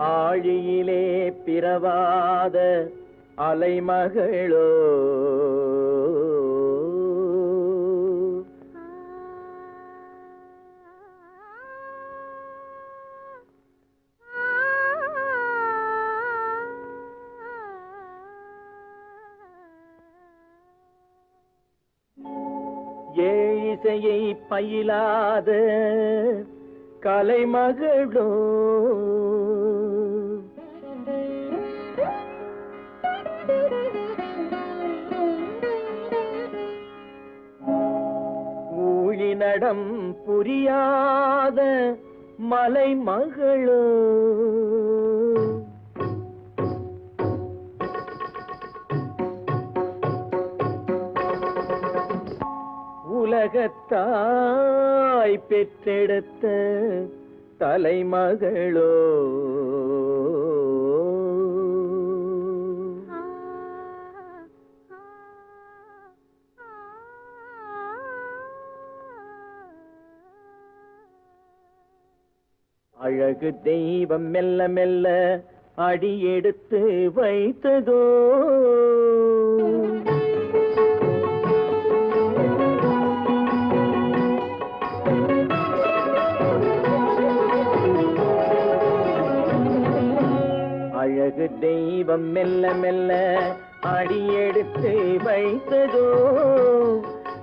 ஆழியிலே பிறவாத அலைமகளோ. ஏழிசையை பயிலாத கலைமகளோ. ஊழி புரியாத மலை மகளோ. உலகத்தாய் பெற்றெடுத்த தலைமகளோ. அழகு தெய்வம் மெல்ல மெல்ல அடி எடுத்து வைத்ததோ? அழகு தெய்வம் மெல்ல மெல்ல அடியெடுத்து வைத்ததோ?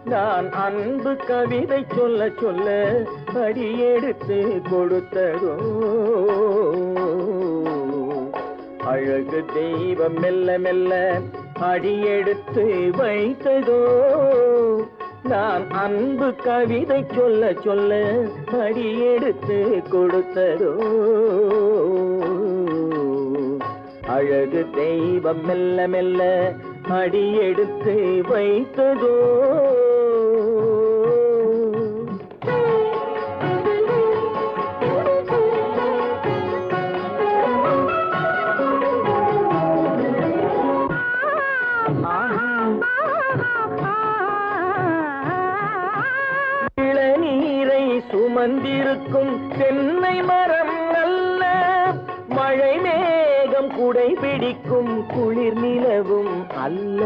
நான் அன்பு கவிதை சொல்ல சொல்ல அடியெடுத்து கொடுத்ததோ அழகு தெய்வம் மெல்ல மெல்ல அடியெடுத்து வைத்ததோ நான் அன்பு கவிதை சொல்ல சொல்ல அடியெடுத்து கொடுத்ததோ அழகு தெய்வம் மெல்ல மெல்ல அடியெடுத்து வைத்ததோ சுமந்திருக்கும் தென்னை மரம் அல்ல. மழை மேகம் குடை பிடிக்கும் குளிர் நிலவும் அல்ல.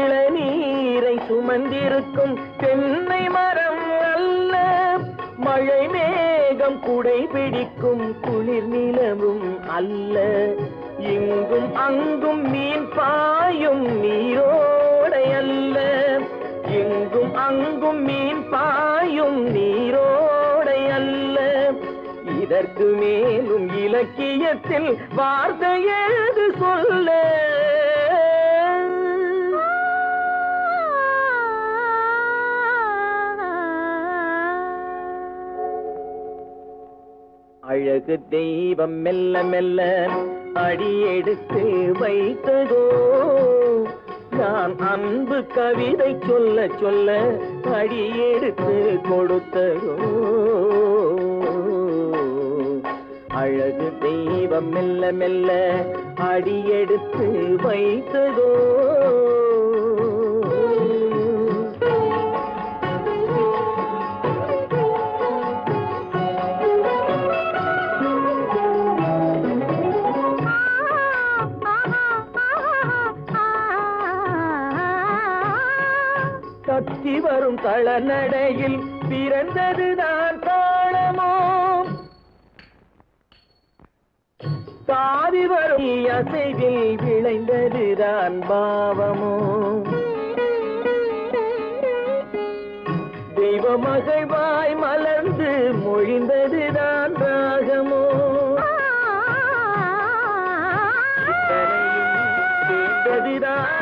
இளநீரை சுமந்திருக்கும் தென்னை மரம் மழை மேகம் குடை பிடிக்கும் குளிர் நிலவும் அல்ல. இங்கும் அங்கும் மீன் பாயும் நீரோடை அல்ல. எங்கும் அங்கும் மீன் பாயும் நீரோடை அல்ல. இதற்கு மேலும் இலக்கியத்தில் வார்த்தை ஏது சொல்ல? அழகு தெய்வம் மெல்ல மெல்ல அடியெடுத்து வைத்ததோ? நான் அன்பு கவிதை சொல்ல சொல்ல அடியெடுத்து கொடுத்ததோ? அழகு தெய்வம் மெல்ல மெல்ல அடியெடுத்து வைத்ததோ? கத்தி வரும் களநடையில் பிறந்ததுதான் காலமோ? பாதி வரும் அசைவில் விளைந்ததுதான் பாவமோ? தெய்வ மகிழ்வாய் மலர்ந்து மொழிந்ததுதான் ராகமோ? இதுதான்